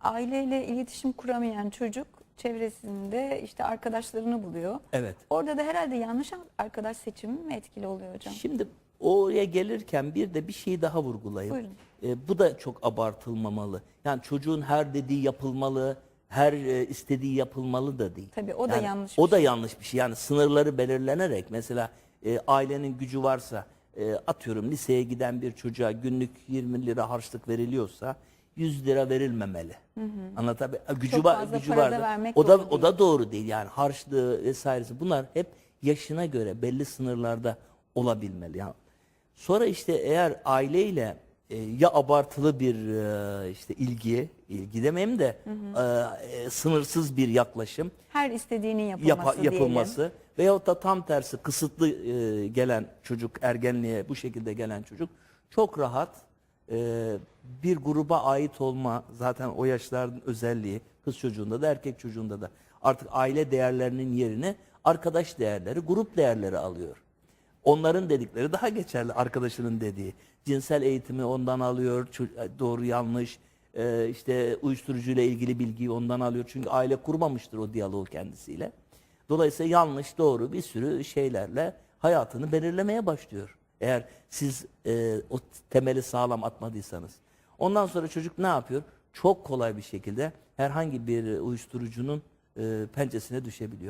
aileyle iletişim kuramayan çocuk çevresinde işte arkadaşlarını buluyor. Evet. Orada da herhalde yanlış arkadaş seçimi mi etkili oluyor hocam? Şimdi oraya gelirken bir de bir şeyi daha vurgulayayım. Buyurun. E, bu da çok abartılmamalı. Yani çocuğun her dediği yapılmalı, her e, istediği yapılmalı da değil. Tabii, o da Yani yanlış O bir da şey. yanlış bir şey. Yani sınırları belirlenerek mesela e, ailenin gücü varsa e, atıyorum liseye giden bir çocuğa günlük 20 lira harçlık veriliyorsa 100 lira verilmemeli. Anlatabiliyor Gücü Çok var, gücü var. da- O da doğru o da doğru değil. Yani harçlığı vesairesi bunlar hep yaşına göre belli sınırlarda olabilmeli. Yani sonra işte eğer aileyle e, ya abartılı bir e, işte ilgi, ilgi demeyeyim de e, e, sınırsız bir yaklaşım Her istediğinin yapılması diyelim. yapılması veyahut da tam tersi kısıtlı e, gelen çocuk ergenliğe bu şekilde gelen çocuk çok rahat e, bir gruba ait olma zaten o yaşların özelliği kız çocuğunda da erkek çocuğunda da artık aile değerlerinin yerini arkadaş değerleri, grup değerleri alıyor. Onların dedikleri daha geçerli arkadaşının dediği. Cinsel eğitimi ondan alıyor, ço- doğru yanlış, e, işte uyuşturucuyla ilgili bilgiyi ondan alıyor. Çünkü aile kurmamıştır o diyaloğu kendisiyle. Dolayısıyla yanlış, doğru bir sürü şeylerle hayatını belirlemeye başlıyor. Eğer siz e, o temeli sağlam atmadıysanız. Ondan sonra çocuk ne yapıyor? Çok kolay bir şekilde herhangi bir uyuşturucunun e, pençesine düşebiliyor.